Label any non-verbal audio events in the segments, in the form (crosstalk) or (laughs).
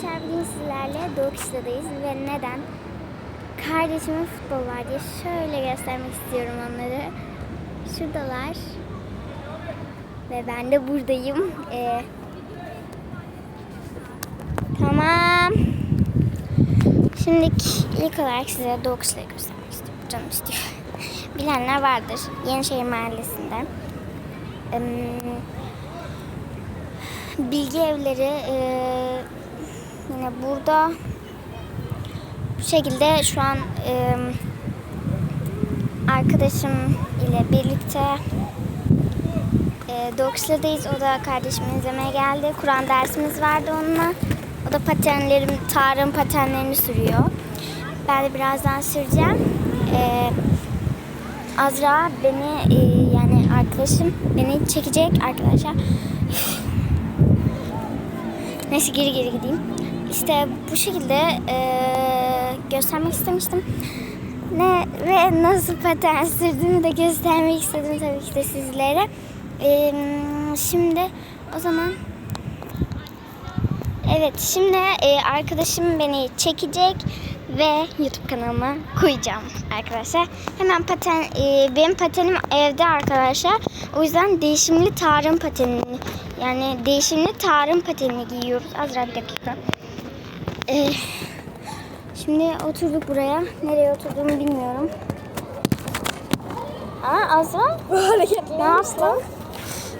arkadaşlar bugün sizlerle Doğu ve neden? Kardeşimin futbol var diye şöyle göstermek istiyorum onları. Şuradalar. Ve ben de buradayım. Ee, tamam. Şimdi ilk olarak size Doğu göstermek istiyorum. Canım istiyor. (laughs) Bilenler vardır. Yenişehir Mahallesi'nde. Em, bilgi evleri e, yine burada bu şekilde şu an e, arkadaşım ile birlikte e, Doğukşla'dayız. O da kardeşimi izlemeye geldi. Kur'an dersimiz vardı onunla. O da patenlerim, Tarık'ın patenlerini sürüyor. Ben de birazdan süreceğim. E, Azra beni e, yani arkadaşım beni çekecek arkadaşlar. Neyse geri geri gideyim. İşte bu şekilde eee, göstermek istemiştim. Ne ve nasıl paten sürdüğümü de göstermek istedim tabii ki de sizlere. Eee, şimdi o zaman Evet şimdi eee, arkadaşım beni çekecek ve YouTube kanalıma koyacağım arkadaşlar. Hemen paten eee, benim patenim evde arkadaşlar. O yüzden değişimli tarım patenini yani değişimli tarım patenini giyiyoruz. Azra bir dakika. Eee, şimdi oturduk buraya. Nereye oturduğumu bilmiyorum. Aa Azra ne yaptın?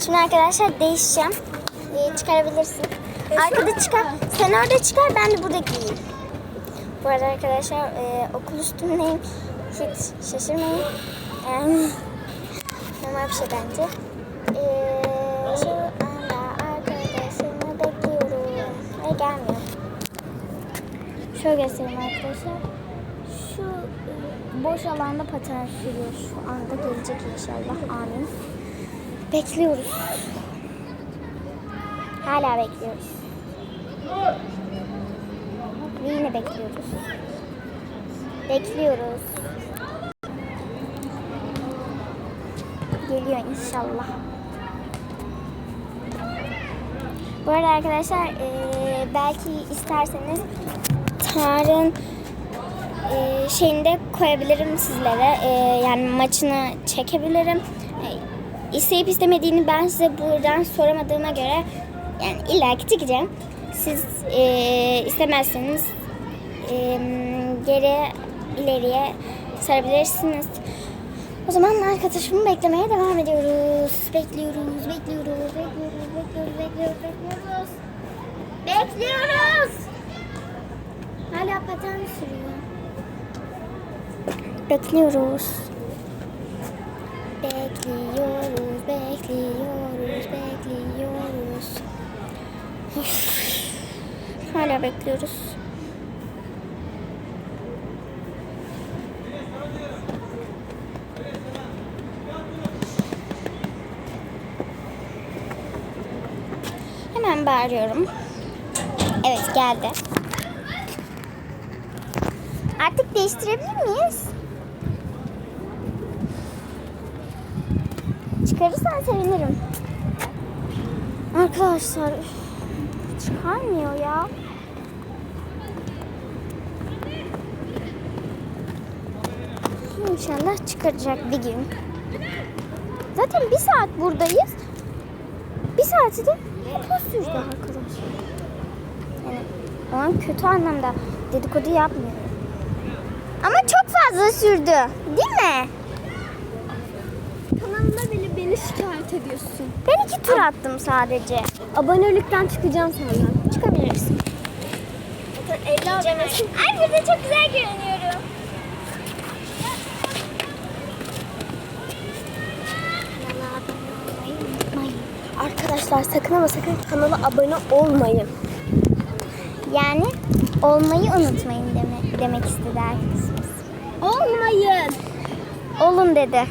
Şimdi arkadaşlar değişeceğim. Ee, çıkarabilirsin. Arkada çıkar. Sen orada çıkar ben de burada giyeyim. Bu arada arkadaşlar e, okul üstündeyim. Hiç şaşırmayın. Yani, normal bir şey bence. Şöyle göstereyim arkadaşlar. Şu e, boş alanda paten sürüyor. Şu anda gelecek inşallah. Amin. Bekliyoruz. Hala bekliyoruz. Yine bekliyoruz. Bekliyoruz. Geliyor inşallah. Bu arada arkadaşlar eee, belki isterseniz Tarık'ın eee, şeyini de koyabilirim sizlere. Eee, yani maçını çekebilirim. Eee, isteyip istemediğini ben size buradan soramadığıma göre yani illaki çekeceğim. Siz eee, istemezseniz eee, geri ileriye sarabilirsiniz. O zaman arkadaşımı beklemeye devam ediyoruz. Bekliyoruz, bekliyoruz, bekliyoruz, bekliyoruz, bekliyoruz, bekliyoruz. Bekliyoruz. Hala paten sürüyor. Bekliyoruz. Bekliyoruz, bekliyoruz, bekliyoruz. Of. Hala bekliyoruz. Hemen bağırıyorum. Evet geldi. Artık değiştirebilir miyiz? Çıkarırsan sevinirim. Arkadaşlar çıkarmıyor ya. İnşallah çıkaracak bir gün. Zaten bir saat buradayız. Bir saati de motor sürdü arkadaş. Yani o an kötü anlamda dedikodu yapmıyorum. Ama çok fazla sürdü. Değil mi? Kanalına bile beni şikayet ediyorsun. Ben iki tur attım sadece. Abonelikten çıkacağım senden. Çıkabilirsin. Ela Ay burada çok güzel görünüyorum. Arkadaşlar sakın ama sakın kanala abone olmayın. Yani olmayı unutmayın deme, demek istedi arkadaşımız. Olmayın. Olun dedi.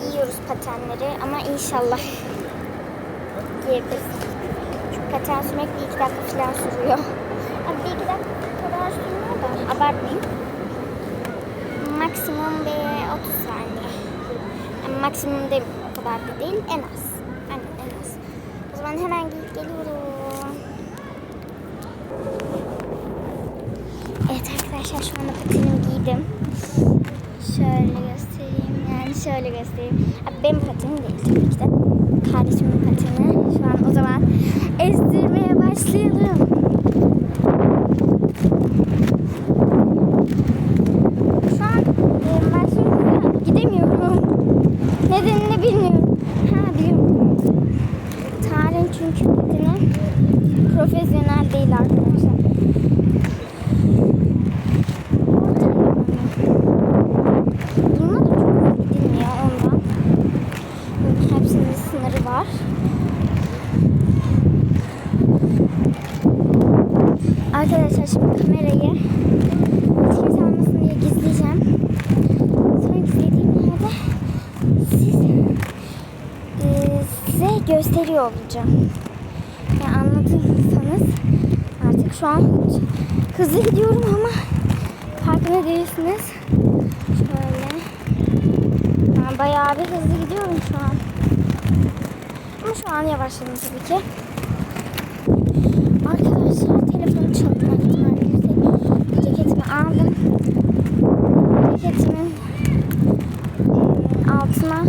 Giyiyoruz patenleri ama inşallah giyebiliriz. Çünkü paten sürmek bir iki dakika falan sürüyor. Yani bir iki dakika kadar sürmüyor da abartmayayım. Maksimum bir 30 saniye. Yani maksimum değil o kadar da değil en az. Yani en az. O zaman hemen giyip geliyorum. Evet arkadaşlar şu anda patenim giydim. Şöyle göstereyim. Yani şöyle göstereyim. Benim patinim değil tabii. Kardeşimin patini. Şu an o zaman ezdirmeye başlayalım. Şu an e, ben gidemiyorum. (laughs) Nedenini bilmiyorum. Ha biliyorum. Tarih çünkü patini profesyonel değil arkadaşlar. Bununla da çok gidilmiyor ondan. Çünkü hepsinin sınırı var. Arkadaşlar şimdi kamerayı kimse almasın diye gizleyeceğim. Sonra gizlediğim yerde siz, e, size gösteriyor olacağım. Yani anladıysanız artık şu an hızlı gidiyorum ama farkında değilsiniz. Şöyle. Ben bayağı bir hızlı gidiyorum şu an. Ama şu an yavaşladım tabii ki. Arkadaşlar telefonu çalma ihtimali yüksek. Ceketimi aldım. Ceketimin e, altına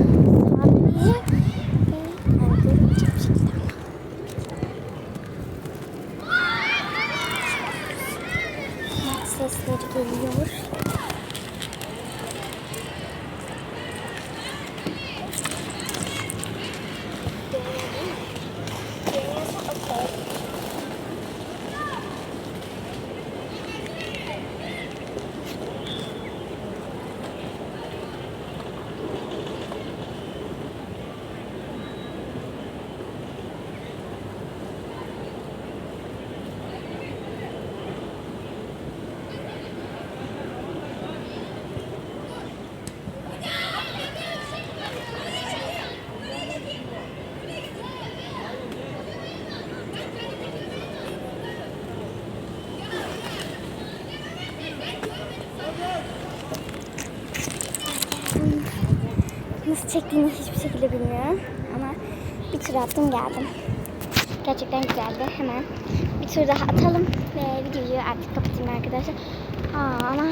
sabitleyeceğim. Ve yani görünecek bir şekilde. Sesleri geliyor. Nasıl çektiğini hiçbir şekilde bilmiyorum. Ama bir tur attım geldim. Gerçekten güzeldi. Hemen bir tur daha atalım ve videoyu artık kapatayım arkadaşlar. Aa, ama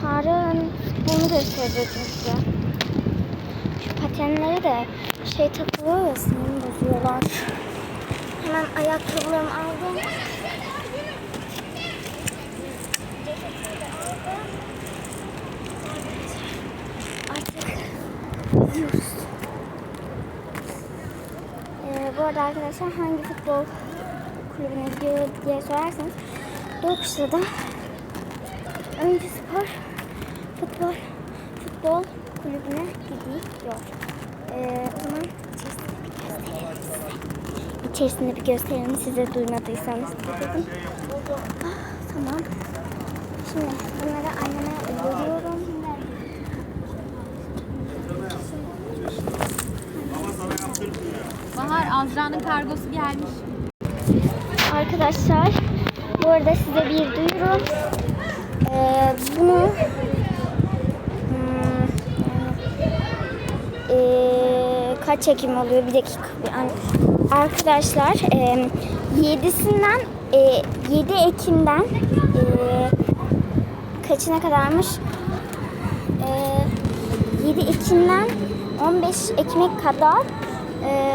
Tarık'ın bunu gösterecektim size. Şu patenlere de şey takılıyor ya sinirini bozuyorlar. Hemen ayakkabılarımı aldım. Artık gidiyoruz. Ee, bu arada arkadaşlar hangi futbol kulübüne gidiyor diye sorarsanız Doğukuş'ta Öncü Spor futbol futbol kulübüne gidiyor. Ee, o zaman içerisinde bir gösterelim size. Duymadıysanız dedim. Ah, tamam. Şimdi bunları anneme veriyorum. Azra'nın kargosu gelmiş. Arkadaşlar bu arada size bir duyuru. Ee, bunu hmm, ee, kaç Ekim oluyor? Bir dakika. Bir Arkadaşlar e, 7'sinden e, 7 Ekim'den e, kaçına kadarmış? E, 7 Ekim'den 15 Ekim'e kadar e,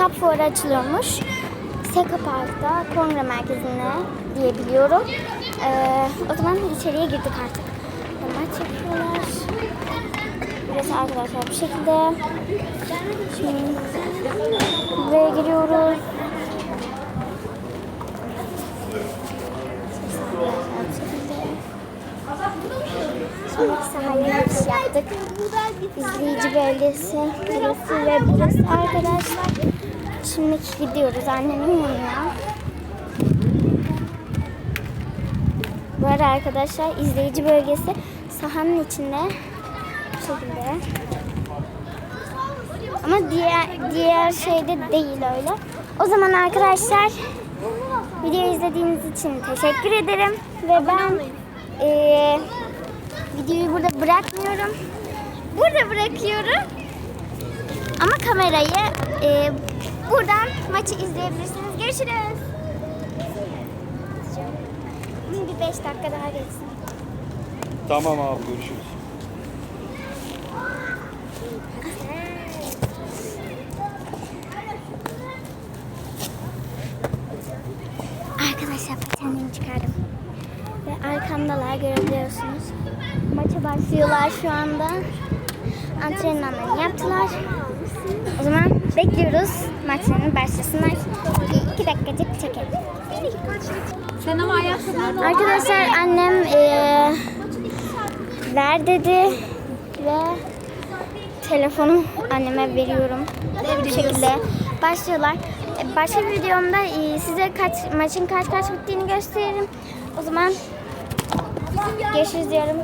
kitap fuarı açılıyormuş. Seka Park'ta kongre merkezine diye biliyorum. Ee, o zaman içeriye girdik artık. Onlar çekiyorlar. Burası arkadaşlar bu şekilde. Şimdi buraya giriyoruz. Şimdi sahaya giriş yaptık. İzleyici bölgesi burası ve burası arkadaşlar. Şimdi gidiyoruz annemin yanına. Bu arada arkadaşlar izleyici bölgesi sahanın içinde bu şekilde. Ama diğer diğer şeyde değil öyle. O zaman arkadaşlar video izlediğiniz için teşekkür ederim ve ben eee, videoyu burada bırakmıyorum. Burada bırakıyorum. Ama kamerayı e, buradan maçı izleyebilirsiniz. Görüşürüz. bir 5 dakika daha geçsin. Tamam abi görüşürüz. Arkadaşlar patenlerimi çıkardım. Ve arkamdalar görebiliyorsunuz. Maça başlıyorlar şu anda. Antrenmanlarını yaptılar. O zaman bekliyoruz maçlarının başlasınlar. İki dakikacık çekelim. Sen ama ayakkabılarını Arkadaşlar annem eee, ver dedi ve telefonu anneme veriyorum. Bu şekilde başlıyorlar. E, Başka bir videomda size kaç maçın kaç kaç bittiğini gösteririm. O zaman görüşürüz diyorum.